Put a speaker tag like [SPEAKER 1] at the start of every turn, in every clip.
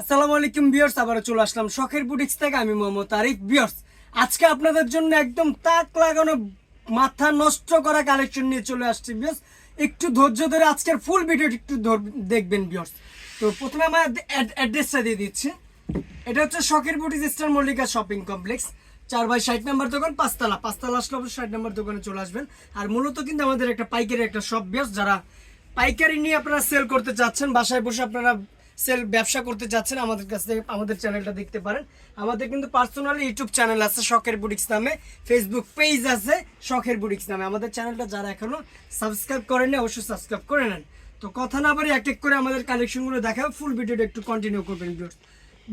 [SPEAKER 1] আসসালামু আলাইকুম বিয়ার্স আবারও চলে আসলাম শখের বুটিক্স থেকে। আমি মোহাম্মদ আরিফ। বিয়ার্স আজকে আপনাদের জন্য একদম তাক লাগানো মাথা নষ্ট করা কালেকশন নিয়ে চলে আসছি বিয়ার্স একটু ধৈর্য ধরে আজকের ফুল ভিডিওটি একটু দেখবেন বিয়ার্স তো প্রথমে আমার অ্যাড্রেসটা দিয়ে দিচ্ছি। এটা হচ্ছে শখের boutiques star Mallika shopping complex চার বাই ষাট নাম্বার দোকান, পাঁচতলা। পাঁচতলা আসলে অবশ্যই ষাট নাম্বার দোকানে চলে আসবেন। আর মূলত কিন্তু আমাদের একটা পাইকারি একটা শপ বিয়ার্স যারা পাইকারি নিয়ে আপনারা সেল করতে চাচ্ছেন, বাসায় বসে আপনারা সেল ব্যবসা করতে চাচ্ছেন আমাদের কাছ থেকে আমাদের চ্যানেলটা দেখতে পারেন। আমাদের কিন্তু পার্সোনালি ইউটিউব চ্যানেল আছে, শখের বুটিক্স নামে। ফেসবুক পেজ আছে, শখের বুটিক্স নামে। আমাদের চ্যানেলটা যারা এখনও সাবস্ক্রাইব করেনি অবশ্যই সাবস্ক্রাইব করে নেন। তো কথা না বলে এক এক করে আমাদের কালেকশনগুলো দেখাবো ফুল ভিডিওটা একটু কন্টিনিউ করবেন বিয়ার্স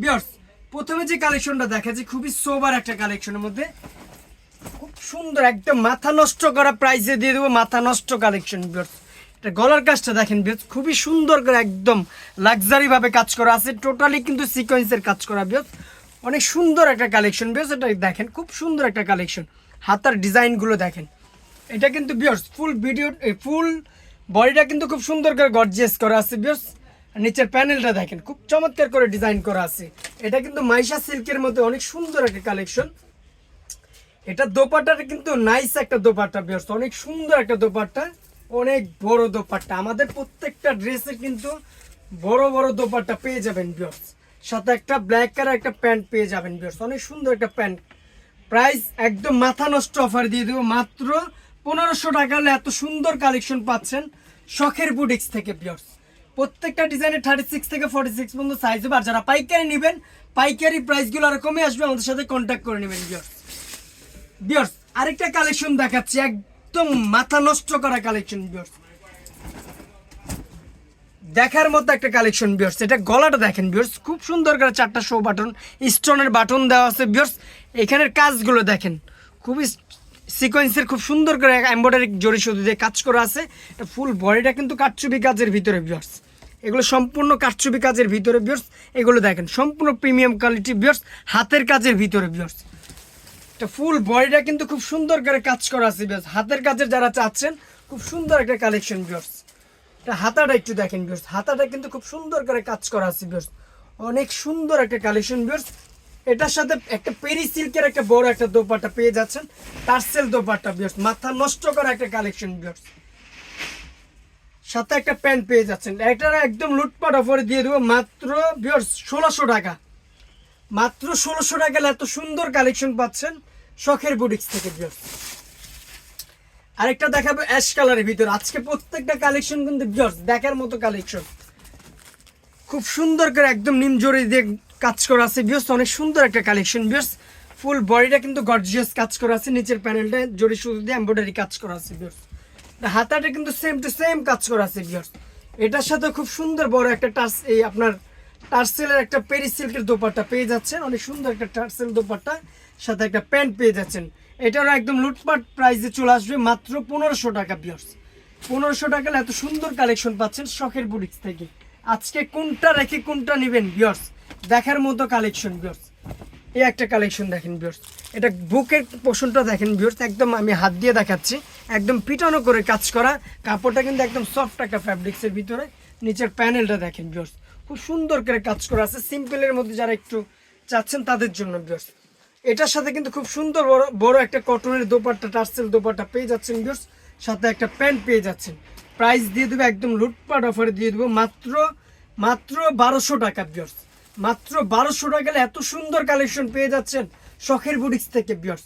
[SPEAKER 1] বিয়ার্স প্রথমে যে কালেকশনটা দেখা দেখাচ্ছি, খুবই সোবার একটা কালেকশনের মধ্যে। খুব সুন্দর, একদম মাথা নষ্ট করা প্রাইসে দিয়ে দেবো, মাথা নষ্ট কালেকশন বিয়ার্স এটা গলার কাজটা দেখেন বিয়ার্স খুবই সুন্দর করে একদম লাক্সারি ভাবে কাজ করা আছে টোটালি কিন্তু সিকোয়েন্সের কাজ করা বিয়ার্স অনেক সুন্দর একটা কালেকশন বিয়ার্স এটা দেখেন, খুব সুন্দর একটা কালেকশন হাতার ডিজাইনগুলো দেখেন। এটা কিন্তু বিয়ার্স ফুল ভিডিও ফুল বডিটা কিন্তু খুব সুন্দর করে গর্জিয়াস করা আছে বিয়ার্স নিচের প্যানেলটা দেখেন, খুব চমৎকার করে ডিজাইন করা আছে। এটা কিন্তু মাইশা সিল্কের মধ্যে অনেক সুন্দর একটা কালেকশন এটা দোপাট্টাটা কিন্তু নাইস একটা দোপাট্টা বিয়ার্স অনেক সুন্দর একটা দোপাট্টা। অনেক বড় দোপাট্টা। আমাদের প্রত্যেকটা ড্রেসে কিন্তু বড় বড় দোপাট্টা পেয়ে যাবেন বিয়ার্স সাথে একটা ব্ল্যাক কালার একটা প্যান্ট পেয়ে যাবেন বিয়ার্স অনেক সুন্দর একটা প্যান্ট প্রাইস একদম মাথা নষ্ট অফার দিয়ে দেবো। মাত্র পনেরোশো টাকা এত সুন্দর কালেকশন পাচ্ছেন শখের বুটিক্স থেকে বিয়ার্স প্রত্যেকটা ডিজাইনের থার্টি সিক্স থেকে ফর্টি সিক্স পর্যন্ত সাইজ হবে। আর যারা পাইকারি নেবেন, পাইকারি প্রাইসগুলো আরও কমে আসবে। আমাদের সাথে কন্ট্যাক্ট করে নেবেন বিয়ার্স বিয়ার্স আরেকটা কালেকশন দেখাচ্ছি। একদম মাথা নষ্ট করা কালেকশন বিয়ার্স দেখার মতো একটা কালেকশন বিয়ার্স এটা গলাটা দেখেন বিয়ার্স খুব সুন্দর করে চারটা শো বাটন স্টোনের বাটন দেওয়া আছে বিয়ার্স এখানের কাজগুলো দেখেন। খুবই সিকোয়েন্সের খুব সুন্দর করে এম্বয়ডারি জড়ি সুতো দিয়ে কাজ করা আছে। ফুল বডিটা কিন্তু কাটচুবি কাজের ভিতরে বিয়ার্স এগুলো সম্পূর্ণ কাটচুবি কাজের ভিতরে বিয়ার্স এগুলো দেখেন, সম্পূর্ণ প্রিমিয়াম কোয়ালিটি বিয়ার্স হাতের কাজের ভিতরে বিয়ার্স এটা ফুল বডিটা কিন্তু খুব সুন্দর করে কাজ করা আছে বেশ হাতের কাজের যারা চাচ্ছেন, খুব সুন্দর একটা কালেকশন বিয়ার্স এটা হাতাটা একটু দেখেন বিয়ার্স হাতাটা কিন্তু খুব সুন্দর করে কাজ করা আছে বিয়ার্স অনেক সুন্দর একটা কালেকশন বিয়ার্স এটার সাথে একটা পেরি সিল্কের একটা বড় একটা দোপাট্টা পেয়ে যাচ্ছেন। টার্সেল দোপাট্টা বিয়ার্স মাথা নষ্ট করা একটা কালেকশন বিয়ার্স সাথে একটা প্যান্ট পেয়ে যাচ্ছেন। এটার একদম লুটপাট অফারে দিয়ে দেবো, মাত্র বিয়ার্স ষোলোশো টাকা। মাত্র ষোলোশো টাকা এত সুন্দর কালেকশন পাচ্ছেন শখের বুটিক্স থেকে আরেকটা দেখাবো অ্যাশ কালারের ভিতরে। আজকে প্রত্যেকটা কালেকশন কিন্তু দেখার মতো কালেকশন খুব সুন্দর করে একদম নিম জড়ি দিয়ে কাজ করা আছে বিয়ার্স অনেক সুন্দর একটা কালেকশন বিয়ার্স ফুল বডিটা কিন্তু গর্জিয়াস কাজ করা আছে, নিচের প্যানেলটা জড়ি সুতো দিয়ে এমব্রয়ডারি কাজ করা আছে বিয়ার্স হাতাটা কিন্তু সেম টু সেম কাজ করা আছে বিয়ার্স এটার সাথে খুব সুন্দর বড় একটা টাচ এই আপনার টার্সেলের একটা পেরি সিল্কের দোপাট্টা পেয়ে যাচ্ছেন। অনেক সুন্দর একটা টার্সেল দোপাট্টা, সাথে একটা প্যান্ট পেয়ে যাচ্ছেন। এটারও একদম লুটপাট প্রাইসে চলে আসবে মাত্র পনেরোশো টাকা বিয়ার্স পনেরোশো টাকা এত সুন্দর কালেকশন পাচ্ছেন শখের বুটিক্স থেকে। আজকে কোনটা রেখে কোনটা নেবেন বিয়ার্স দেখার মতো কালেকশন বিয়ার্স এই একটা কালেকশন দেখেন বিয়ার্স এটা বুকের পোষণটা দেখেন বিয়ার্স একদম আমি হাত দিয়ে দেখাচ্ছি। একদম পিটানো করে কাজ করা। কাপড়টা কিন্তু একদম সফট একটা ফ্যাব্রিক্সের ভিতরে। নিচের প্যানেলটা দেখেন বিয়ার্স খুব সুন্দর করে কাজ করা আছে। সিম্পলের মধ্যে যারা একটু চাচ্ছেন তাদের জন্য বিয়ার্স এটার সাথে কিন্তু খুব সুন্দর বড় বড় একটা কটনের দোপাট্টা, টার্সেল দোপাট্টা পেয়ে যাচ্ছেন বিয়ার্স সাথে একটা প্যান্ট পেয়ে যাচ্ছেন। প্রাইস দিয়ে দেবো একদম লুটপাট অফারে দিয়ে দেবো। মাত্র মাত্র বারোশো টাকা বিয়ার্স মাত্র বারোশো টাকা এত সুন্দর কালেকশন পেয়ে যাচ্ছেন শখের বুটিক্স থেকে বিয়ার্স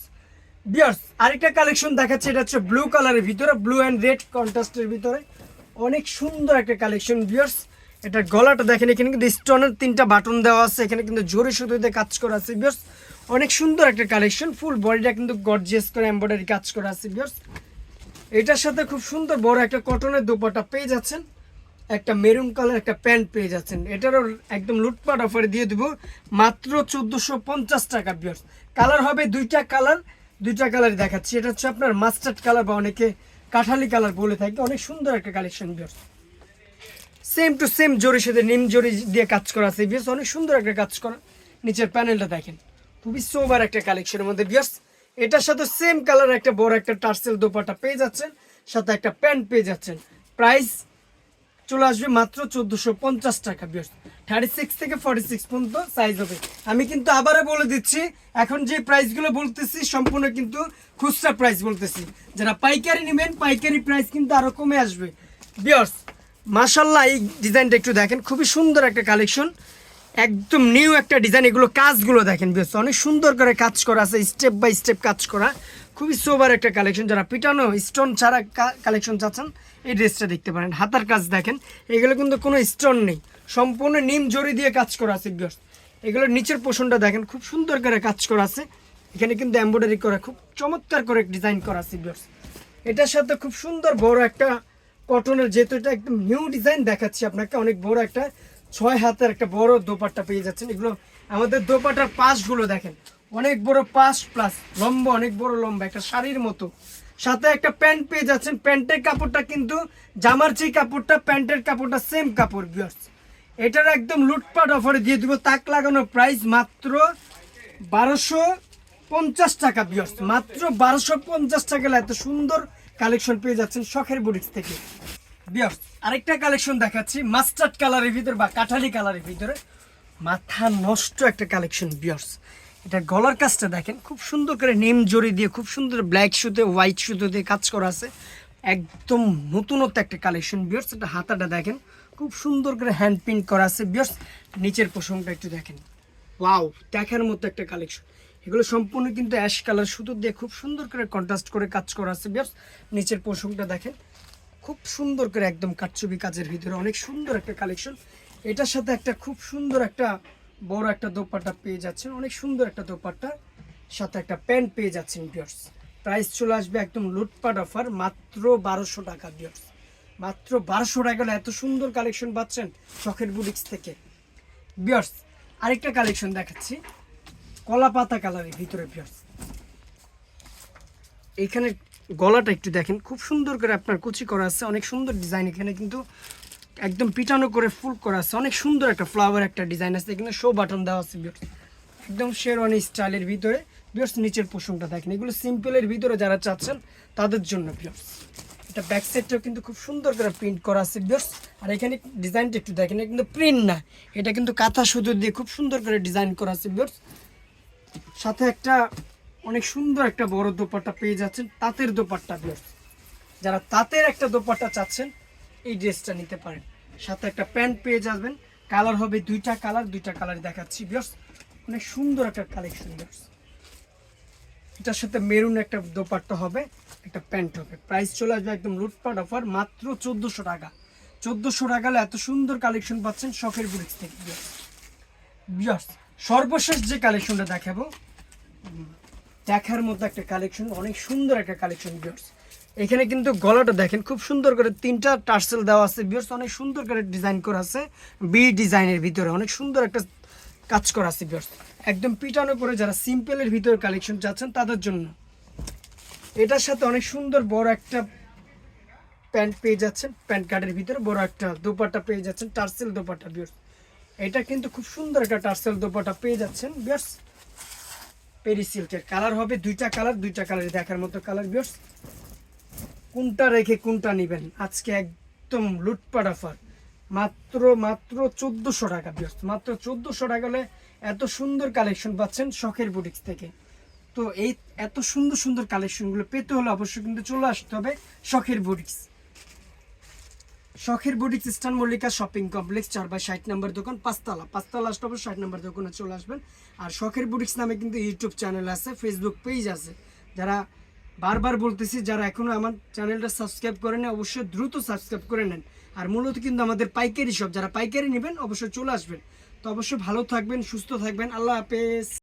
[SPEAKER 1] বিয়ার্স আরেকটা কালেকশন দেখাচ্ছে, এটা হচ্ছে ব্লু কালারের ভিতরে ব্লু অ্যান্ড রেড কন্ট্রাস্টের ভিতরে। অনেক সুন্দর একটা কালেকশন বিয়ার্স এটা গলাটা দেখেন, এখানে কিন্তু স্টোনের তিনটা বাটন দেওয়া আছে, এখানে কিন্তু জোরে সুতোতে কাজ করা আছে বিয়ার্স অনেক সুন্দর একটা কালেকশন ফুল বডিটা কিন্তু গর্জিয়াস করে এমব্রয়ডারি কাজ করা আছে বিয়ার্স এটার সাথে খুব সুন্দর বড় একটা কটনের দুপাটা পেয়ে যাচ্ছেন। একটা মেরুন কালার একটা প্যান্ট পেয়ে যাচ্ছেন। এটারও একদম লুটপাট অফারে দিয়ে দেবো। মাত্র চোদ্দোশো পঞ্চাশ টাকা বিয়ার্স কালার হবে দুইটা কালার দুইটা কালার দেখাচ্ছি। এটা হচ্ছে আপনার মাস্টার্ড কালার বা অনেকে কাঠালি কালার বলে থাকে। অনেক সুন্দর একটা কালেকশন বিয়ার্স সেম টু সেম জরির সাথে নিম জরি দিয়ে কাজ করা আছে বিয়ার্স অনেক সুন্দর একটা কাজ করা। নিচের প্যানেলটা দেখেন। খুবই সোবার একটা কালেকশনের মধ্যে বিয়ার্স এটার সাথে সেম কালার একটা বড় একটা টার্সেল দোপাটা পেয়ে যাচ্ছেন, সাথে একটা প্যান্ট পেয়ে যাচ্ছেন। প্রাইস চলে আসবে মাত্র চোদ্দোশো পঞ্চাশ টাকা বিয়ার্স থার্টি সিক্স থেকে ফর্টি সিক্স পর্যন্ত সাইজ হবে। আমি কিন্তু আবারও বলে দিচ্ছি, এখন যে প্রাইসগুলো বলতেছি, সম্পূর্ণ কিন্তু খুচরা প্রাইস বলতেছি। যারা পাইকারি নেবেন, পাইকারি প্রাইস কিন্তু আরও কমে আসবে। বিয়ার্স মাশাল্লাহ এই ডিজাইনটা একটু দেখেন। খুবই সুন্দর একটা কালেকশন। একদম নিউ একটা ডিজাইন, এগুলো কাজগুলো দেখেন বেশ অনেক সুন্দর করে কাজ করা আছে স্টেপ বাই স্টেপ কাজ করা। খুবই সোবার একটা কালেকশন। যারা পিটানো স্টোন ছাড়া কালেকশন চাচ্ছেন, এই ড্রেসটা দেখতে পারেন। হাতার কাজ দেখেন। এগুলো কিন্তু কোনো স্টোন নেই। সম্পূর্ণ নিম জড়ি দিয়ে কাজ করা আছে বিয়ার্স এগুলোর নিচের পোষণটা দেখেন, খুব সুন্দর করে কাজ করা আছে। এখানে কিন্তু এমব্রয়ডারি করা, খুব চমৎকার করে ডিজাইন করা আছে বিয়ার্স এটার সাথে খুব সুন্দর বড় একটা কটনের যেহেতু এটা একদম নিউ ডিজাইন দেখাচ্ছি আপনাকে, অনেক বড় একটা, ছয় হাতের একটা বড় দোপাট্টা পেয়ে যাচ্ছেন। এগুলো আমাদের দোপাটার পাশগুলো দেখেন, অনেক বড় পাশ প্লাস লম্বা, অনেক বড় লম্বা, একটা শাড়ির মতো। সাথে একটা প্যান্ট পেয়ে যাচ্ছেন, প্যান্টের কাপড়টা কিন্তু জামার যে কাপড়টা, প্যান্টের কাপড়টা সেম কাপড় বিয়ার্স এটার একদম লুটপাট অফারে দিয়ে দিব, তাক লাগানো প্রাইস মাত্র বারোশো পঞ্চাশ টাকা বিয়ার্স মাত্র বারোশো পঞ্চাশ টাকা, এত সুন্দর কালেকশন পেয়ে যাচ্ছেন শখের বুটিক্স থেকে। বিয়ার্স আরেকটা কালেকশন দেখাচ্ছি মাস্টার্ড কালারের ভিতরে বা কাঠালি কালারের ভিতরে। মাথা নষ্ট একটা কালেকশন বিয়ার্স এটা গলার কাজটা দেখেন, খুব সুন্দর করে নেম জড়ি দিয়ে, খুব সুন্দর ব্ল্যাক সুতে হোয়াইট সুতো দিয়ে কাজ করা আছে। একদম নতুনত্ব একটা কালেকশন বিয়ার্স এটা হাতাটা দেখেন, খুব সুন্দর করে হ্যান্ড প্রিন্ট করা আছে বিয়ার্স নিচের পোষণটা একটু দেখেন। ওয়াও দেখার মতো একটা কালেকশন। এগুলো সম্পূর্ণ কিন্তু অ্যাশ কালার সুতো দিয়ে খুব সুন্দর করে কন্ট্রাস্ট করে কাজ করা আছে বিয়ার্স নিচের পোষণটা দেখেন। খুব সুন্দর করে একদম কাটছবি কাজের ভিতরে, অনেক সুন্দর একটা কালেকশন এটার সাথে একটা খুব সুন্দর একটা বড় একটা দোপাট্টা পেয়ে যাচ্ছেন, অনেক সুন্দর একটা দোপাট্টা। সাথে একটা প্যান্ট পেয়ে যাচ্ছেন বিয়ার্স প্রাইস চলে আসবে একদম লুটপাট অফার মাত্র বারোশো টাকা বিয়ার্স মাত্র বারোশো টাকা এত সুন্দর কালেকশন পাচ্ছেন শখের বুটিক্স থেকে। বিয়ার্স আরেকটা কালেকশন দেখাচ্ছি। কলা পাতা কালারের ভিতরে বিয়ার্স এখানে গলাটা একটু দেখেন, খুব সুন্দর করে আপনার কুচি করা আছে, অনেক সুন্দর ডিজাইন এখানে কিন্তু একদম পিটানো করে ফুল করা আছে, অনেক সুন্দর একটা ফ্লাওয়ার একটা ডিজাইন আছে, এখানে শো বাটন দেওয়া আছে একদম শেরওয়ানি স্টাইলের ভিতরে বিয়ার্স নিচের পোষণটা দেখেন, এগুলো সিম্পলের ভিতরে যারা চাচ্ছেন, তাদের জন্য বিয়ার্স এটা ব্যাক সাইডটাও কিন্তু খুব সুন্দর করে প্রিন্ট করা আছে বিয়ার্স আর এখানে ডিজাইনটা একটু দেখেন কিন্তু প্রিন্ট না, এটা কিন্তু কাঁথা সুতো দিয়ে খুব সুন্দর করে ডিজাইন করা আছে বিয়ার্স সাথে একটা অনেক সুন্দর একটা বড় দোপাট্টা পেয়ে যাচ্ছেন, তাঁতের দোপাট্টা বিয়ার্স যারা তাঁতের একটা দোপাট্টা চাচ্ছেন, এই ড্রেসটা নিতে পারেন। সাথে একটা প্যান্ট পেয়ে যাবেন, কালার হবে দুইটা কালার দুইটা কালার দেখাচ্ছি বিয়ার্স অনেক সুন্দর একটা কালেকশন বিয়ার্স এটার সাথে মেরুন একটা দোপাট্টা হবে, একটা প্যান্ট হবে। প্রাইস চলে আসবে একদম লুটপাট অফার মাত্র চোদ্দোশো টাকা। চোদ্দোশো টাকা এত সুন্দর কালেকশন পাচ্ছেন শখের বুড়িক্স থেকে বিয়ার্স সর্বশেষ যে কালেকশনটা দেখাবো দেখার মতো একটা কালেকশন অনেক সুন্দর একটা কালেকশন বিয়ার্স এখানে কিন্তু গলাটা দেখেন, খুব সুন্দর করে তিনটা টার্সেল দেওয়া আছে বিয়ার্স অনেক সুন্দর করে ডিজাইন করা আছে বি ডিজাইনের ভিতরে, অনেক সুন্দর একটা কাজ করা আছে বিয়ার্স একদম পিটানো করে যারা সিম্পলের ভিতরে কালেকশন চাচ্ছেন, তাদের জন্য। এটার সাথে অনেক সুন্দর বড় একটা প্যান্ট পেয়ে যাচ্ছেন, প্যান্ট কার্ডের ভিতরে বড় একটা দোপাট্টা পেয়ে যাচ্ছেন, টার্সেল দোপাট্টা বিয়ার্স এটা কিন্তু খুব সুন্দর একটা টার্সেল দোপাট্টা পেয়ে যাচ্ছেন বিয়ার্স পেরি সিল্কের কালার হবে, দুইটা কালার দুইটা কালার দেখার মতো কালার বিয়ার্স কোনটা রেখে কোনটা নেবেন? আজকে একদম লুটপাট অফার। মাত্র মাত্র চোদ্দোশো টাকা বিয়ার্স মাত্র চোদ্দোশো টাকা হলে এত সুন্দর কালেকশন পাচ্ছেন শখের বুটিক্স থেকে। তো এই এত সুন্দর সুন্দর কালেকশনগুলো পেতে হলে অবশ্যই কিন্তু চলে আসতে হবে শখের বুটিক্স শখের boutiques star Mallika shopping complex, চার বাই ষাট নম্বর দোকান, পাঁচতলা। পাঁচতলা আসতে হবে ষাট নম্বর দোকানে চলে আসবেন। আর শখের বুটিক্স নামে কিন্তু ইউটিউব চ্যানেল আছে ফেসবুক পেজ আছে। যারা বারবার বলতেছি, যারা এখনও আমার চ্যানেলটা সাবস্ক্রাইব করে নেন অবশ্যই দ্রুত সাবস্ক্রাইব করে নেন। আর মূলত কিন্তু আমাদের পাইকারি সব যারা পাইকারি নেবেন, অবশ্যই চলে আসবেন। তো অবশ্যই ভালো থাকবেন, সুস্থ থাকবেন, আল্লাহ হাফেজ।